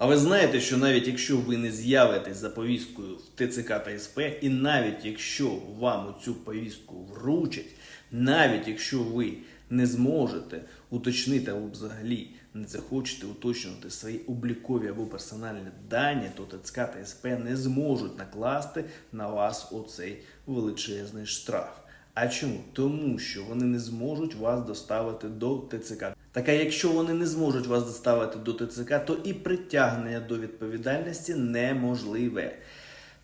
А ви знаєте, що навіть якщо ви не з'явитесь за повісткою в ТЦК та СП, і навіть якщо вам цю повістку вручать, навіть якщо ви не зможете уточнити або взагалі не захочете уточнювати свої облікові або персональні дані, то ТЦК та СП не зможуть накласти на вас оцей величезний штраф. А чому? Тому що вони не зможуть вас доставити до ТЦК. Так а якщо вони не зможуть вас доставити до ТЦК, то і притягнення до відповідальності неможливе.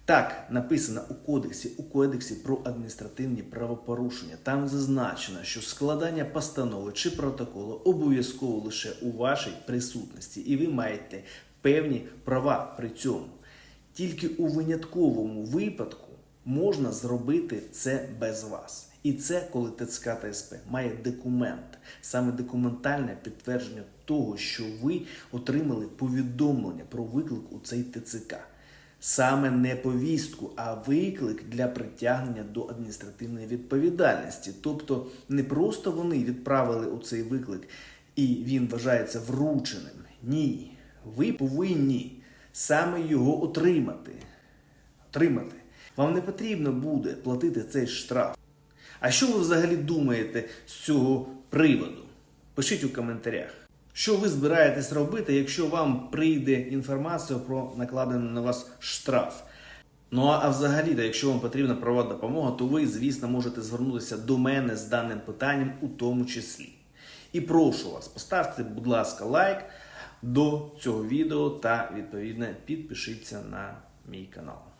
Так, написано у кодексі, у кодексі про адміністративні правопорушення. Там зазначено, що складання постанови чи протоколу обов'язково лише у вашій присутності, і ви маєте певні права при цьому. Тільки у винятковому випадку можна зробити це без вас. І це коли ТЦК та СП має документ, саме документальне підтвердження того, що ви отримали повідомлення про виклик у цей ТЦК. Саме не повістку, а виклик для притягнення до адміністративної відповідальності. Тобто не просто вони відправили у цей виклик і він вважається врученим. Ні, ви повинні саме його отримати. Отримати. Вам не потрібно буде платити цей штраф. А що ви взагалі думаєте з цього приводу? Пишіть у коментарях. Що ви збираєтесь робити, якщо вам прийде інформація про накладений на вас штраф? Ну а, взагалі, якщо вам потрібна правова допомога, то ви, звісно, можете звернутися до мене з даним питанням у тому числі. І прошу вас, поставте, будь ласка, лайк до цього відео та відповідно підпишіться на мій канал.